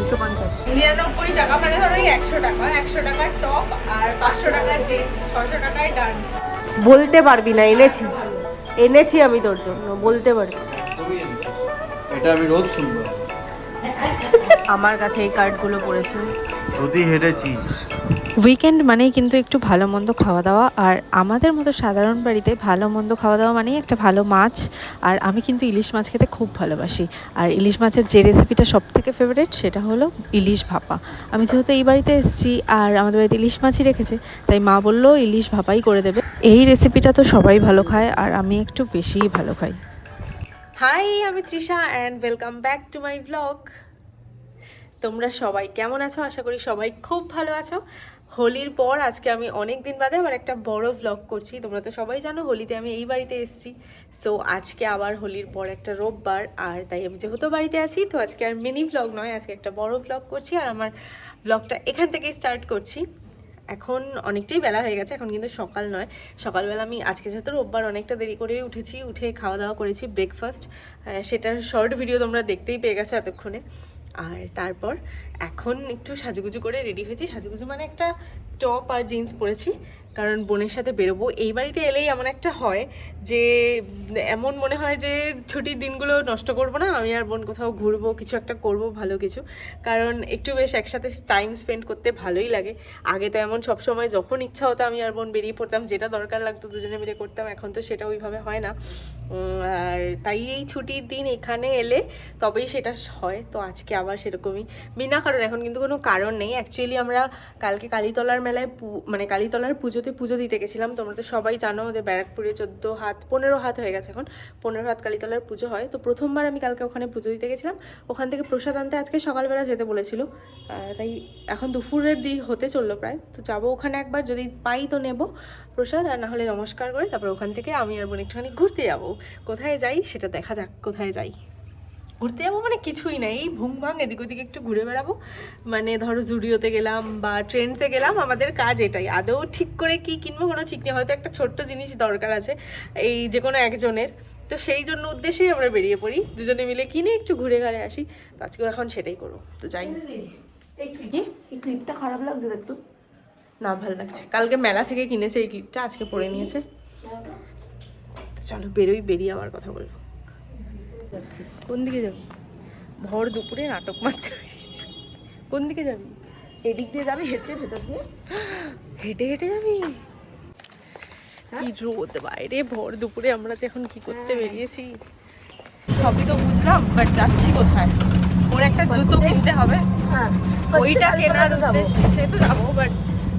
দুশো পঞ্চাশ। নিরানব্বই টাকা মানে ধরো একশো টাকা একশো টাকার টপ আর পাঁচশো টাকার জিন্স ছশো টাকায় ডান। বলতে পারবি না এনেছি। এনেছি আমি তোর জন্য বলতে পারবি এটা আমি রোজ শুনব। আমার কাছে এই কার্ডগুলো পড়েছে। যদি হেরেছিস। উইকেন্ড মানেই কিন্তু একটু ভালো মন্দ খাওয়া দাওয়া আর আমাদের মতো সাধারণ বাড়িতে ভালো মন্দ খাওয়া দাওয়া মানেই একটা ভালো মাছ আর আমি কিন্তু ইলিশ মাছ খেতে খুব ভালোবাসি। আর ইলিশ মাছের যে রেসিপিটা সব থেকে ফেভারিট সেটা হলো ইলিশ ভাপা। আমি যেহেতু এই বাড়িতে এসেছি আর আমাদের বাড়িতে ইলিশ মাছই রেখেছে তাই মা বলল ইলিশ ভাপাই করে দেবে। এই রেসিপিটা তো সবাই ভালো খায় আর আমি একটু বেশিই ভালো খাই। হাই আমি Trisha and welcome back to my blog তোমরা সবাই কেমন আছো? আশা করি সবাই খুব ভালো আছো। হোলির পর আজকে আমি অনেক দিন বাদে আবার একটা বড় ব্লগ করছি। তোমরা তো সবাই জানো, হোলিতে আমি এই বাড়িতে এসেছি। সো আজকে আবার হোলির পর একটা রোববার, আর তাই আমি যেহেতু বাড়িতে আছি, তো আজকে আর মিনি ব্লগ নয়, আজকে একটা বড় ব্লগ করছি, আর আমার ব্লগটা এখান থেকেই স্টার্ট করছি। এখন অনেকটাই বেলা হয়ে গেছে, এখন কিন্তু সকাল নয়। সকালবেলা আমি আজকে যেহেতু রোববার অনেকটা দেরি করেই উঠেছি, উঠে খাওয়া দাওয়া করেছি ব্রেকফাস্ট সেটার শর্ট ভিডিও তোমরা দেখতেই পেয়ে গেছো এতক্ষণে। আর তারপর এখন একটু সাজুগুজু করে রেডি হয়েছি। সাজুগুজু মানে একটা টপ আর জিন্স পরেছি। কারণ বোনের সাথে বেরোবো। এই বাড়িতে এলেই এমন একটা হয় যে, এমন মনে হয় যে, ছুটির দিনগুলো নষ্ট করব না। আমি আর বোন কোথাও ঘুরবো, কিছু একটা করব, ভালো কিছু। কারণ একটু বেশ একসাথে টাইম স্পেন্ড করতে ভালোই লাগে। আগে তো এমন সব সময় যখন ইচ্ছা হতো আমি আর বোন বেরিয়ে পড়তাম, যেটা দরকার লাগতো দুজনে মিলে করতাম, এখন তো সেটা ওইভাবে হয় না। আর তাই এই ছুটির দিন এখানে এলে তবেই সেটা হয়। তো আজকে আবার সেরকমই। বিনা কারণ এখন কিন্তু কোনো কারণ নেই। অ্যাকচুয়ালি আমরা কালকে কালীতলার মেলায় মানে কালীতলার পুজোতে পুজো দিতে গেছিলাম। তোমরা তো সবাই জানো আমাদের ব্যারাকপুরে চোদ্দ হাত, পনেরো হাত হয়ে গেছে এখন। পনেরো হাত কালীতলার পুজো হয়। তো প্রথমবার আমি কালকে ওখানে পুজো দিতে গেছিলাম। ওখান থেকে প্রসাদ আনতে আজকে সকালবেলা যেতে বলেছিল। তাই এখন দুপুরের দিক হতে চলল প্রায়। তো যাব ওখানে একবার। যদি পাই তো নেব প্রসাদ। আর নাহলে নমস্কার করে তারপর ওখান থেকে আমি আর বোন একটুখানি ঘুরতে যাব। কোথায় যাই সেটা দেখা যাক। কোথায় যাই। ঘুরতে যাব মানে কিছুই না এই ভুং ভাং এদিক ওদিকে একটু ঘুরে বেড়াবো। মানে ধরো জুডিওতে গেলাম বা ট্রেন্ডসে গেলাম আমাদের কাজ এটাই। আদৌ ঠিক করে কি কিনবো কোনো ঠিক নেই। হয়তো একটা ছোট্ট জিনিস দরকার আছে এই যে কোনো একজনের। তো সেই জন্য উদ্দেশ্যেই আমরা বেরিয়ে পড়ি। দুজনে মিলে কিনে একটু ঘুরে ঘাড়ে আসি। তো আজকে এখন সেটাই করব। তো যাই? এই ক্লিপটা খারাপ লাগছে দেখতো। না ভালো লাগছে। কালকে মেলা থেকে কিনেছে এই ক্লিপটা আজকে পরে নিয়েছে। তো চলো বেরোই বেরিয়ে আবার কথা বলব। কোন দিকে যাবি? ভর দুপুরে নাটক মারতে বেরিয়েছি। কোন দিকে যাবি? এদিক দিয়ে যাবি হেঁটে ভেতর দিয়ে? হেঁটে হেঁটে যাবি? কি রোদ বাইরে ভর দুপুরে আমরা যে এখন কি করতে বেরিয়েছি। সবই তো বুঝলাম বাট যাচ্ছি কোথায়? ওর একটা জুতো কিনতে হবে। হ্যাঁ ওইটা কেনার যাব। উদ্দেশ্যে তো যাব বাট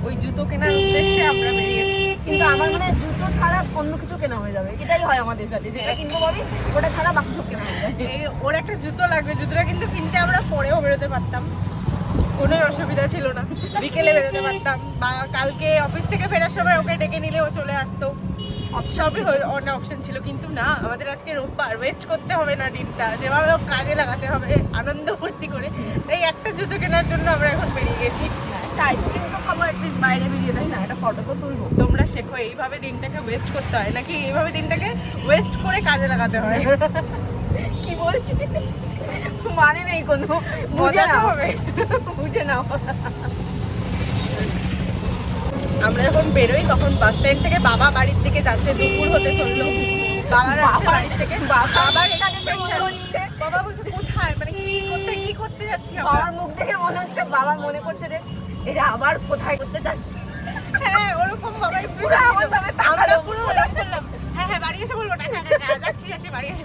ওই জুতো কেনার উদ্দেশ্যে আমরা বেরিয়েছি। কিন্তু আমার মানে জুতো ছাড়া অন্য কিছু কেনা হয়ে যাবে। এটাই হয় আমাদের সাথে যেটা কিনবো ভাবি ওটা ছাড়া বাকি সব কেনা হয়ে যায়। ওর একটা জুতো লাগবে জুতোটা কিন্তু কিনতে আমরা পরেও বেরোতে পারতাম। কোনো অসুবিধা ছিল না। বিকেলে বেরোতে পারতাম বা কালকে অফিস থেকে ফেরার সময় ওকে ডেকে নিলে ও চলে আসতো। সবই অন্য অপশন ছিল কিন্তু না আমাদের আজকে রোববার ওয়েস্ট করতে হবে না দিনটা। যেভাবে কাজে লাগাতে হবে আনন্দ ফুর্তি করে। এই একটা জুতো কেনার জন্য আমরা এখন বেরিয়ে গেছি। একটা আইসক্রিম তো খাব অ্যাটলিস্ট বাইরে বেরিয়ে তাই না? একটা ফটো তো তুলবো। তোমরা শেখো এইভাবে দিনটাকে ওয়েস্ট করতে হয়। নাকি এইভাবে দিনটাকে ওয়েস্ট করে কাজে লাগাতে হয়? কি বলছি? মানে নেই কোনো। বুঝে না হবে। বুঝে নাও। আমরা যখন বেরোই তখন বাস স্ট্যান্ড থেকে বাবা বাড়ির দিকে যাচ্ছে দুপুর হতে চলল। বাবা যাচ্ছে বাড়ির থেকে। বাবার এখানে হচ্ছে বাবা বলছে কোথায় মানে কি করতে কি করতে যাচ্ছি আমরা বাবার মুখ দেখে মনে হচ্ছে বাবা মনে করছে যে এটা আবার কোথায় করতে যাচ্ছে হ্যাঁ ওরকম বাবাই পুরো এমন ভাবে তাকালো। পুরো করলাম হ্যাঁ হ্যাঁ বাড়ি এসে বলব টাটা যাচ্ছি যাচ্ছি বাড়ি এসে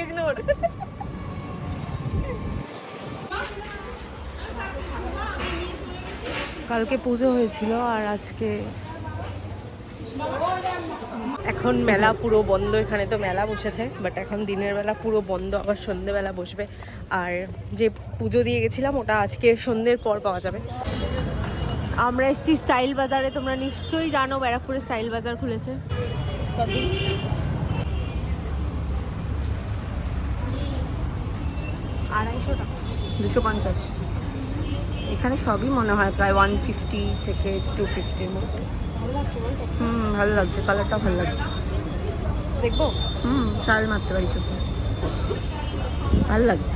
ইগনোর কালকে পুজো হয়েছিল আর আজকে এখন মেলা পুরো বন্ধ, এখানে তো মেলা বসেছে বাট এখন দিনের বেলা পুরো বন্ধ, আবার সন্ধেবেলা বসবে। আর যে পুজো দিয়ে গেছিলাম, ওটা আজকে সন্ধ্যের পর পাওয়া যাবে। আমরা এসছি স্টাইল বাজারে, তোমরা নিশ্চয়ই জানো ব্যারাকপুরে স্টাইল বাজার খুলেছে। আড়াইশো টাকা দুশো পঞ্চাশ। এখানে সবই মনে হয়, প্রায় ওয়ান ফিফটি থেকে টু ফিফটির মধ্যে। হুম ভালো লাগছে কালারটা ভালো লাগছে। দেখব? হুম চাল মারতে পারি সব ভালো লাগছে।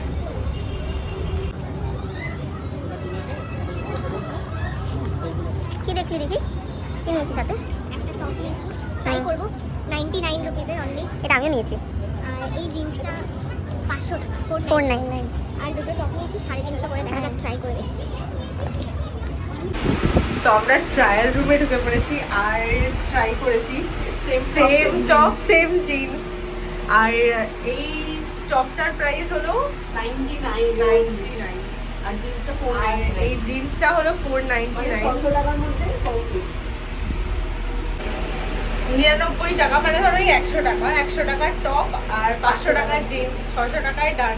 কি দেখলি দেখি? কি নিয়েছি সাথে একটা টপ নিয়েছি। ট্রাই করব। নাইনটি নাইন রুপিসের অনলি এটা আমিও নিয়েছি। আর এই জিন্সটা পাঁচশো ফোর ফোর নাইন নাইন আর দুটো টপ নিয়েছি সাড়ে তিনশো করে। দেখা যাক ট্রাই করে তো আমরা ট্রায়াল রুমে ঢুকে পড়েছি আর ট্রাই করেছি সেম টপ সেম জিন্স আর এই টপটার প্রাইস হলো নাইনটি নাইন নাইনটি নাইন আর জিন্সটা ফোর এই জিন্সটা হলো ফোর নাইনটি নাইন ছশো টাকার মধ্যে নিরানব্বই টাকা মানে ধরো একশো টাকা। একশো টাকার টপ আর পাঁচশো টাকার জিন্স ছশো টাকায় ডান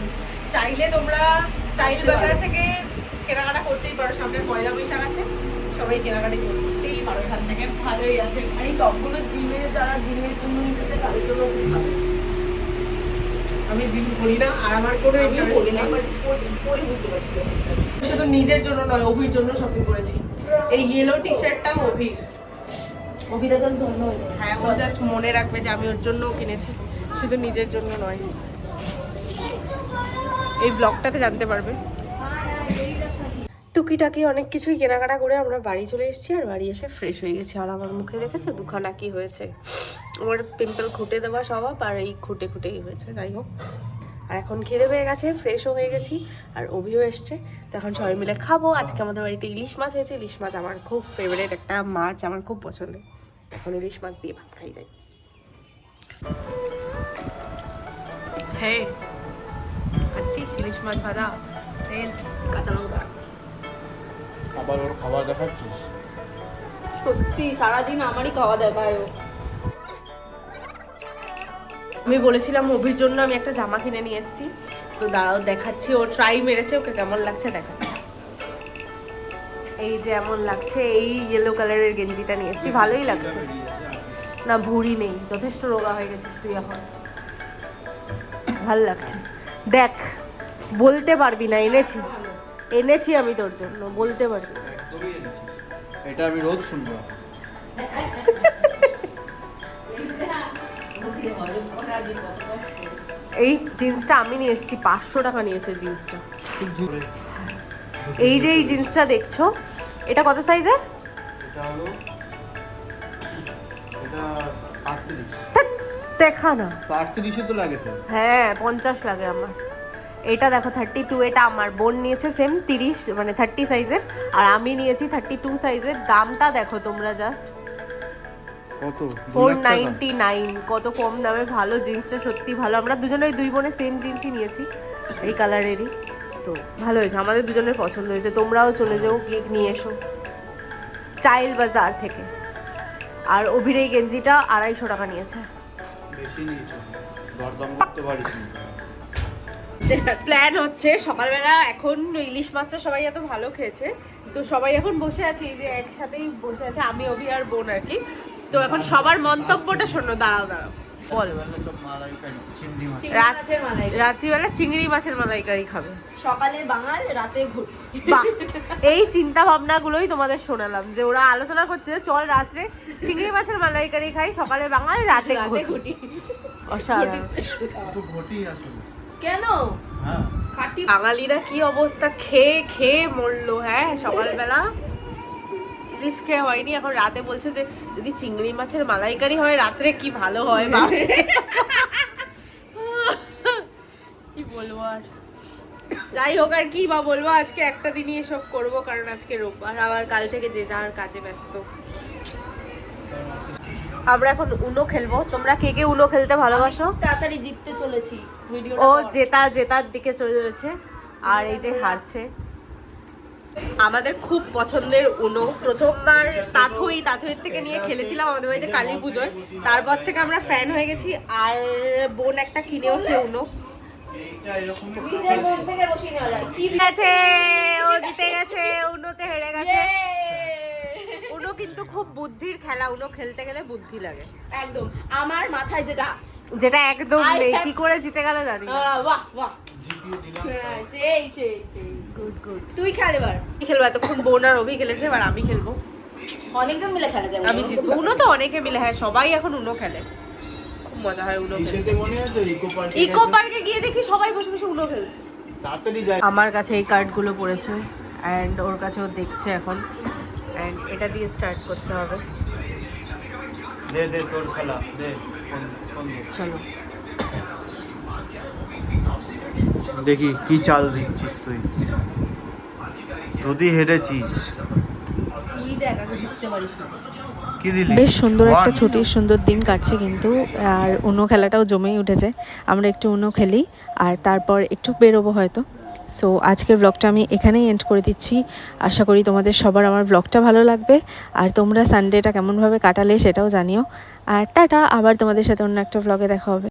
চাইলে তোমরা স্টাইল বাজার থেকে কেনাকাটা করতেই পারো। সামনে পয়লা বৈশাখ আছে। সবাই কেনাকাটা করতেই পারো এখান থেকে ভালোই আছে। আর এই টপগুলো জিমে যারা জিমের জন্য নিতে চায় তাদের জন্য খুব ভালো। আমি জিম করি না আর আমার কোনো বলি না বাট পরে বুঝতে পারছি। শুধু নিজের জন্য নয় অভির জন্য শপিং করেছি। এই ইয়েলো টি শার্টটা অভির। অভিরা জাস্ট ধন্য হয়ে যায় হ্যাঁ ও জাস্ট মনে রাখবে যে আমি ওর কিনেছি। শুধু নিজের জন্য নয়। এই ব্লগটাতে জানতে পারবে। টুকিটাকি অনেক কিছুই কেনাকাটা করে আমরা বাড়ি চলে এসেছি আর বাড়ি এসে ফ্রেশ হয়ে গেছি। আর আমার মুখে দেখেছে? দুখানা কি হয়েছে? আমার পিম্পল খুঁটে দেওয়া স্বভাব আর এই খুঁটে খুঁটেই হয়েছে, যাই হোক। আর এখন খিদে পেয়ে গেছে ফ্রেশও হয়ে গেছি আর অভিও এসছে। তো এখন সবাই মিলে খাব। আজকে আমাদের বাড়িতে ইলিশ মাছ হয়েছে। ইলিশ মাছ আমার খুব ফেভারিট একটা মাছ, আমার খুব পছন্দের এখন ইলিশ মাছ দিয়ে ভাত খাই, যাই। হ্যাঁ ইলিশ মাছ ভাজা, তেল, কাঁচা লঙ্কা। আবার ওর খাবার দেখাচ্ছিস? সত্যি সারাদিন আমারই খাওয়া দেখায় ও। আমি বলেছিলাম মুভির জন্য আমি একটা জামা কিনে নিয়ে এসেছি। তো দাঁড়াও দেখাচ্ছি। ও ট্রাই মেরেছে ওকে কেমন লাগছে দেখাচ্ছি। এই যে এমন লাগছে এই ইয়েলো কালারের গেঞ্জিটা নিয়ে এসেছি। ভালোই লাগছে। না ভুঁড়ি নেই। যথেষ্ট রোগা হয়ে গেছিস তুই এখন। ভালো লাগছে। দেখ বলতে পারবি না এনেছি। এনেছি আমি তোর জন্য বলতে এনেছিস। এটা আমি রোজ শুনব। এই জিন্সটা আমি নিয়ে এসেছি পাঁচশো টাকা নিয়েছে জিন্সটা। এই যে এই জিন্সটা দেখছ এটা কত সাইজের? দেখা না। আটত্রিশে তো লাগে হ্যাঁ পঞ্চাশ লাগে আমার। এটা দেখো থার্টি টু এটা আমার বোন নিয়েছে সেম তিরিশ মানে থার্টি সাইজের আর আমি নিয়েছি থার্টি টু সাইজের দামটা দেখো তোমরা জাস্ট কত? ফোর নাইনটি নাইন কত কম দামে ভালো জিন্সটা সত্যি ভালো। আমরা দুজনে দুই বোনে সেম জিন্সই নিয়েছি এই কালারেরই তো ভালো হয়েছে আমাদের দুজনের পছন্দ হয়েছে। তোমরাও চলে যাও গিয়ে নিয়ে এসো। স্টাইল বাজার থেকে। আর অভির এই গেঞ্জিটা আড়াইশো টাকা নিয়েছে। বেশি নিয়েছে। দরদাম করতে পারিস প্ল্যান হচ্ছে সকালবেলা এখন ইলিশ মাছটা সবাই এত ভালো খেয়েছে। তো সবাই এখন বসে আছে এই যে একসাথেই বসে আছে আমি অভি আর বোন আর কি। তো এখন সবার মন্তব্যটা শোনো দাঁড়াও দাঁড়াও। বল বেলা। তো মালাইকারি চিংড়ি মাছ। রাত মাছের মালাই রাত্রিবেলা চিংড়ি মাছের মালাইকারি খাবে। সকালে বাঙাল রাতে এই চিন্তা ভাবনাগুলোই তোমাদের শোনালাম যে ওরা আলোচনা করছে চল রাত্রে চিংড়ি মাছের মালাইকারি খাই সকালে বাঙাল রাতে ঘুটি। ঘুটি। অসাধারণ। ঘটি আসলে। কেন? হ্যাঁ। খাটি বাঙালিরা কি অবস্থা? খেয়ে খেয়ে মরলো হ্যাঁ সকালবেলা। ইলিশ খেয়ে হয়নি এখন রাতে বলছে যে যদি চিংড়ি মাছের মালাইকারি হয় রাত্রে কি ভালো হয় বা কি বলব আর? যাই হোক আর কি বা বলব? আজকে একটা দিনই এসব করব কারণ আজকে রোববার আবার কাল থেকে যে যার কাজে ব্যস্ত। আমরা এখন উনো খেলব। তোমরা কে কে উনো খেলতে ভালোবাসো? তাড়াতাড়ি জিততে চলেছি ও জেতা জেতার দিকে চলে যাচ্ছে। আর এই যে হারছে। আমাদের খুব পছন্দের উনো প্রথমবার তাথই তাথইয়ের থেকে নিয়ে খেলেছিলাম আমাদের বাড়িতে কালী পুজোয়। তারপর থেকে আমরা ফ্যান হয়ে গেছি। আর বোন একটা কিনেওছে উনো কি গেছে ও জিতে গেছে। উনোতে হেরে গেছে। উনো কিন্তু খুব বুদ্ধির খেলা উনো খেলতে গেলে বুদ্ধি লাগে। একদম। আমার মাথায় যেটা আছে। যেটা একদম নেই। কি করে জিতে গেল জানি বাহ বাহ। জিতিয়ে দিলাম। হ্যাঁ, সেই সেই সেই। গুড গুড তুই খেল এবার। কি খেলব এতক্ষণ বোন আর অভি খেলেছে এবার আমি খেলব। অনেকজন মিলে খেলা যাবে আমি জিতবো। উনো তো অনেকে মিলে হ্যাঁ সবাই এখন উনো খেলে। খুব মজা হয় উনো মনে ইকো পার্কে গিয়ে দেখি সবাই বসে বসে উনো খেলছে। আমার কাছে এই কার্ডগুলো পড়েছে অ্যান্ড ওর কাছে ও দেখছে এখন। অ্যান্ড এটা দিয়ে স্টার্ট করতে হবে। দে দে তোর খেলা দে চলো। দেখি কি চাল দিচ্ছিস তুই? যদি হেরেছিস। বেশ সুন্দর একটা? ছুটির সুন্দর দিন কাটছে কিন্তু আর উনো খেলাটাও জমেই উঠেছে। আমরা একটু উনো খেলি আর তারপর একটু বেরোবো হয়তো। সো আজকের ব্লগটা আমি এখানেই এন্ড করে দিচ্ছি। আশা করি তোমাদের সবার আমার ব্লগটা ভালো লাগবে। আর তোমরা সানডেটা কেমনভাবে কাটালে সেটাও জানিও। আর টাটা, আবার তোমাদের সাথে অন্য একটা ব্লগে দেখা হবে।